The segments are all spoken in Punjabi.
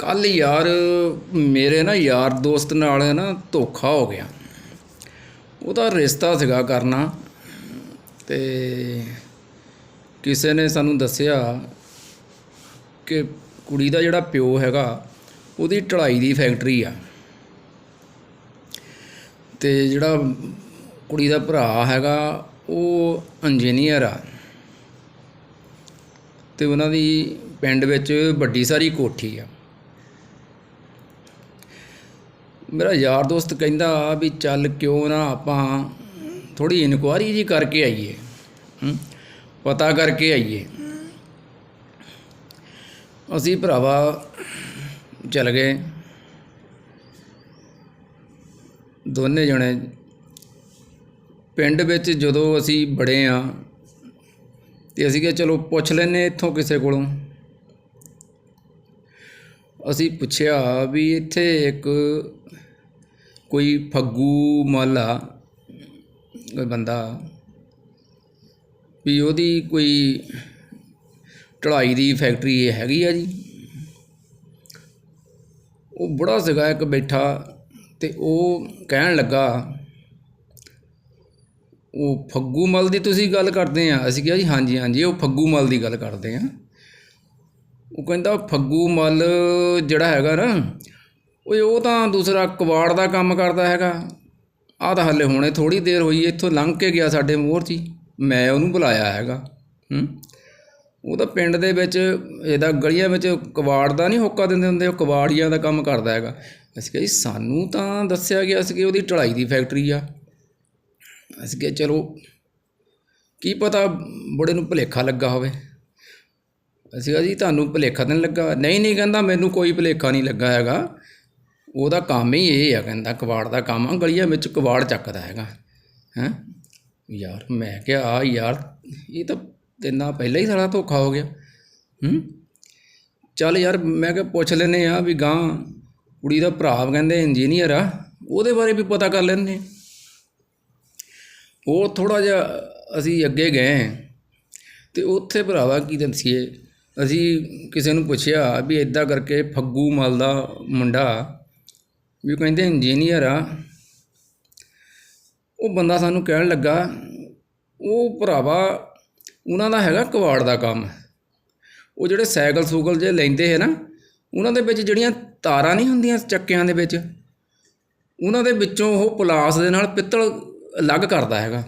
ਕੱਲ ਯਾਰ ਮੇਰੇ ਨਾ ਯਾਰ ਦੋਸਤ ਨਾਲ ਨਾ ਧੋਖਾ ਹੋ ਗਿਆ। ਉਹਦਾ ਰਿਸ਼ਤਾ ਸੀਗਾ ਕਰਨਾ ਤੇ ਕਿਸੇ ਨੇ ਸਾਨੂੰ ਦੱਸਿਆ ਕਿ ਕੁੜੀ ਦਾ ਜਿਹੜਾ ਪਿਓ ਹੈਗਾ, ਉਹਦੀ ਢਲਾਈ ਦੀ ਫੈਕਟਰੀ ਆ। ਤੇ ਜਿਹੜਾ ਕੁੜੀ ਦਾ ਭਰਾ ਹੈਗਾ, ਉਹ ਇੰਜੀਨੀਅਰ ਆ। ਤੇ ਉਹਨਾਂ ਦੀ ਪਿੰਡ ਵਿੱਚ ਵੱਡੀ ਸਾਰੀ ਕੋਠੀ ਆ। ਮੇਰਾ ਯਾਰ ਦੋਸਤ ਕਹਿੰਦਾ ਵੀ ਚੱਲ ਕਿਉਂ ਨਾ ਆਪਾਂ ਥੋੜੀ ਇਨਕੁਆਰੀ ਜੀ ਕਰਕੇ ਆਈਏ ਪਤਾ ਕਰਕੇ ਆਈਏ। ਅਸੀਂ ਭਰਾਵਾ ਚੱਲ ਗਏ। ਦੋਨੇ ਜਣੇ ਪਿੰਡ ਵਿੱਚ ਜਦੋਂ ਅਸੀਂ ਬੜੇ ਆ ਤੇ ਅਸੀਂ ਕਿਹਾ ਚਲੋ ਪੁੱਛ ਲੈਨੇ ਇੱਥੋਂ ਕਿਸੇ ਕੋਲੋਂ। ਅਸੀਂ ਪੁੱਛਿਆ ਵੀ ਇੱਥੇ ਇੱਕ ਕੋਈ ਫੱਗੂ ਮੱਲ ਆ, ਕੋਈ ਬੰਦਾ, ਵੀ ਉਹਦੀ ਕੋਈ ਢਲਾਈ ਦੀ ਫੈਕਟਰੀ ਹੈਗੀ ਆ ਜੀ। ਉਹ ਬੁੜਾ ਸੀਗਾ ਇੱਕ ਬੈਠਾ ਤੇ ਉਹ ਕਹਿਣ ਲੱਗਾ, ਉਹ ਫੱਗੂ ਮਲ ਦੀ ਤੁਸੀਂ ਗੱਲ ਕਰਦੇ ਆ? ਅਸੀਂ ਕਿਹਾ ਜੀ ਹਾਂਜੀ ਹਾਂਜੀ, ਉਹ ਫੱਗੂ ਮਲ ਦੀ ਗੱਲ ਕਰਦੇ ਆ। ਉਹ ਕਹਿੰਦਾ ਫੱਗੂ ਮੱਲ ਜਿਹੜਾ ਹੈਗਾ ਨਾ, ਓਏ ਉਹ ਤਾਂ ਦੂਸਰਾ ਕਵਾੜ ਦਾ ਕੰਮ ਕਰਦਾ ਹੈਗਾ। ਆਹ ਤਾਂ ਹੱਲੇ ਹੁਣੇ ਥੋੜੀ ਦੇਰ ਹੋਈ ਇੱਥੋਂ ਲੰਘ ਕੇ ਗਿਆ ਸਾਡੇ ਮੋਹਰ 'ਚ ਮੈਂ ਉਹਨੂੰ ਬੁਲਾਇਆ ਹੈਗਾ, ਹੂੰ। ਉਹ ਤਾਂ ਪਿੰਡ ਦੇ ਵਿੱਚ ਇਹਦਾ ਗਲੀਆਂ ਵਿੱਚ ਕਵਾੜ ਦਾ ਨਹੀਂ ਹੋਕਾ ਦਿੰਦੇ ਹੁੰਦੇ, ਉਹ ਕਵਾੜੀਆਂ ਦਾ ਕੰਮ ਕਰਦਾ ਹੈਗਾ। ਅਸੀਂ ਕਿਹਾ ਜੀ, ਸਾਨੂੰ ਤਾਂ ਦੱਸਿਆ ਗਿਆ ਸੀ ਕਿ ਉਹਦੀ ਢਲਾਈ ਦੀ ਫੈਕਟਰੀ ਆ। ਅਸੀਂ ਕਿਹਾ ਚਲੋ, ਕੀ ਪਤਾ ਬੜੇ ਨੂੰ ਭੁਲੇਖਾ ਲੱਗਾ ਹੋਵੇ। ਅਸੀਂ ਕਿਹਾ ਜੀ ਤੁਹਾਨੂੰ ਭੁਲੇਖਾ ਤਾਂ ਨਹੀਂ ਲੱਗਾ। ਨਹੀਂ ਨਹੀਂ ਕਹਿੰਦਾ, ਮੈਨੂੰ ਕੋਈ ਭੁਲੇਖਾ ਨਹੀਂ ਲੱਗਾ ਹੈਗਾ। ਉਹਦਾ ਕੰਮ ਹੀ ਇਹ ਆ ਕਹਿੰਦਾ ਕਵਾੜ ਦਾ ਕੰਮ ਆ, ਗਲੀਆਂ ਵਿੱਚ ਕਬਾੜ ਚੱਕਦਾ ਹੈਗਾ। ਹੈਂ? ਯਾਰ, ਮੈਂ ਕਿਹਾ, ਆ ਯਾਰ, ਇਹ ਤਾਂ ਤੇਨਾ ਪਹਿਲਾਂ ਹੀ ਸਾਰਾ ਧੋਖਾ ਹੋ ਗਿਆ। ਹੂੰ? ਚੱਲ ਯਾਰ, ਮੈਂ ਕਿਹਾ ਪੁੱਛ ਲੈਨੇ ਆ ਵੀ ਗਾਂ ਕੁੜੀ ਦਾ ਭਰਾ ਕਹਿੰਦੇ ਇੰਜੀਨੀਅਰ ਆ, ਉਹਦੇ ਬਾਰੇ ਵੀ ਪਤਾ ਕਰ ਲੈਂਦੇ ਹਾਂ। ਉਹ ਥੋੜਾ ਜਿਹਾ ਅਸੀਂ ਅੱਗੇ ਗਏ ਤੇ ਉੱਥੇ ਭਰਾਵਾ ਕੀ ਦੱਸੀਏ ਅਸੀਂ ਕਿਸੇ ਨੂੰ ਪੁੱਛਿਆ ਵੀ ਇਦਾਂ ਕਰਕੇ ਫੱਗੂ ਮਲ ਦਾ ਮੁੰਡਾ ਵੀ ਕਹਿੰਦੇ ਇੰਜੀਨੀਅਰ ਆ। ਉਹ ਬੰਦਾ ਸਾਨੂੰ ਕਹਿਣ ਲੱਗਾ, ਉਹ ਭਰਾਵਾ, ਉਹਨਾਂ ਦਾ ਹੈਗਾ ਕਵਾੜ ਦਾ ਕੰਮ। ਉਹ ਜਿਹੜੇ ਸਾਈਕਲ ਸੂਕਲ ਜੇ ਲੈਂਦੇ ਹੈ ਨਾ, ਉਹਨਾਂ ਦੇ ਵਿੱਚ ਜਿਹੜੀਆਂ ਤਾਰਾਂ ਨਹੀਂ ਹੁੰਦੀਆਂ ਚੱਕਿਆਂ ਦੇ ਵਿੱਚ, ਉਹਨਾਂ ਦੇ ਵਿੱਚੋਂ ਉਹ ਪਲਾਸ ਦੇ ਨਾਲ ਪਿੱਤਲ ਅਲੱਗ ਕਰਦਾ ਹੈਗਾ।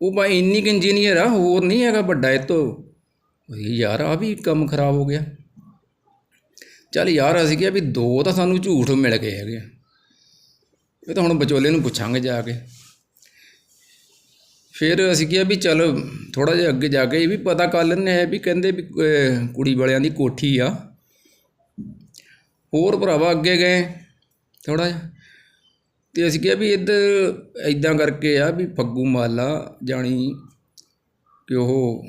ਉਹ ਬਾਈ ਇੰਨੀ ਕੁ ਇੰਜੀਨੀਅਰ ਆ, ਹੋਰ ਨਹੀਂ ਹੈਗਾ ਵੱਡਾ ਇਹ ਤੋਂ। ਓਏ ਯਾਰ ਆ ਵੀ ਕੰਮ ਖਰਾਬ ਹੋ ਗਿਆ। ਚੱਲ ਯਾਰ ਅਸੀਂ ਕਿਹਾ ਵੀ ਦੋ ਤਾਂ ਸਾਨੂੰ ਝੂਠ ਮਿਲ ਗਏ ਹੈਗੇ ਆ। ਇਹ ਤਾਂ ਹੁਣ ਵਿਚੋਲੇ ਨੂੰ ਪੁੱਛਾਂਗੇ ਜਾ ਕੇ। ਫਿਰ ਅਸੀਂ ਕਿਹਾ ਵੀ ਚਲ ਥੋੜਾ ਜਿਹਾ ਅੱਗੇ ਜਾ ਕੇ ਇਹ ਵੀ ਪਤਾ ਕਰ ਲੈਂਦੇ ਆ ਵੀ ਕਹਿੰਦੇ ਵੀ ਕੁੜੀ ਵਾਲਿਆਂ ਦੀ ਕੋਠੀ ਆ। ਹੋਰ ਭਰਾਵਾ ਅੱਗੇ ਗਏ ਥੋੜਾ ਜਿਹਾ। ਤੇ ਅਸੀਂ ਕਿਹਾ ਵੀ ਇੱਧਰ ਇਦਾਂ ਕਰਕੇ ਆ ਵੀ ਫੱਗੂ ਮਾਲਾ ਜਾਣੀ ਕਿ ਉਹ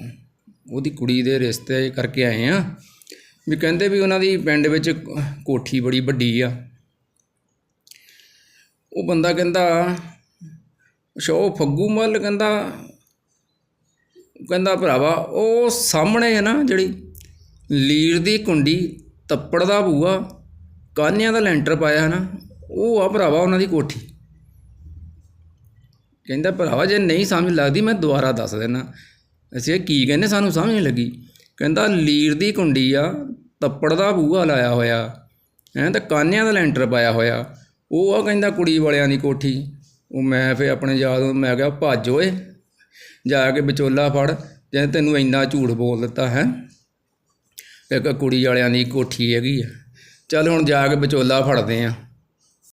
ਉਹਦੀ ਕੁੜੀ ਦੇ ਰਿਸ਼ਤੇ ਕਰਕੇ ਆਏ ਆ। ਵੀ ਕਹਿੰਦੇ ਵੀ ਉਹਨਾਂ ਦੀ ਪਿੰਡ ਵਿੱਚ ਕੋਠੀ ਬੜੀ ਵੱਡੀ ਆ। ਉਹ ਬੰਦਾ ਕਹਿੰਦਾ, ਅੱਛਾ, ਉਹ ਫੱਗੂ ਮੱਲ ਕਹਿੰਦਾ ਕਹਿੰਦਾ ਭਰਾਵਾ, ਉਹ ਸਾਹਮਣੇ ਹੈ ਨਾ ਜਿਹੜੀ ਲੀਰ ਦੀ ਕੁੰਡੀ, ਤੱਪੜ ਦਾ ਬੂਆ, ਕਾਨਿਆਂ ਦਾ ਲੈਂਟਰ ਪਾਇਆ ਨਾ, ਉਹ ਆ ਭਰਾਵਾ ਉਹਨਾਂ ਦੀ ਕੋਠੀ। ਕਹਿੰਦਾ, ਭਰਾਵਾ, ਜੇ ਨਹੀਂ ਸਮਝ ਲੱਗਦੀ, ਮੈਂ ਦੁਬਾਰਾ ਦੱਸ ਦੇਣਾ ਅਸੀਂ ਕਿਹਾ, ਕੀ ਕਹਿੰਦੇ? ਸਾਨੂੰ ਸਮਝ ਨਹੀਂ ਲੱਗੀ। ਕਹਿੰਦਾ ਲੀਰ ਦੀ ਕੁੰਡੀ ਆ ਤੱਪੜ ਦਾ ਬੂਹਾ ਲਾਇਆ ਹੋਇਆ। ਹੈਂ ਤਾਂ ਕਾਨਿਆਂ ਦਾ ਲੈਂਟਰ ਪਾਇਆ ਹੋਇਆ। ਉਹ ਆ ਕਹਿੰਦਾ ਕੁੜੀ ਵਾਲਿਆਂ ਦੀ ਕੋਠੀ। ਉਹ ਮੈਂ ਫੇ ਆਪਣੇ ਯਾਦ ਨੂੰ ਮੈਂ ਕਿਹਾ ਭੱਜ ਓਏ ਜਾ ਕੇ ਵਿਚੋਲਾ ਫੜ। ਜੇ ਤੈਨੂੰ ਇੰਨਾ ਝੂਠ ਬੋਲ ਦਿੱਤਾ ਹੈ? ਇੱਕ ਕੁੜੀ ਵਾਲਿਆਂ ਦੀ ਕੋਠੀ ਹੈਗੀ ਆ। ਚੱਲ ਹੁਣ ਜਾ ਕੇ ਵਿਚੋਲਾ ਫੜਦੇ ਆ।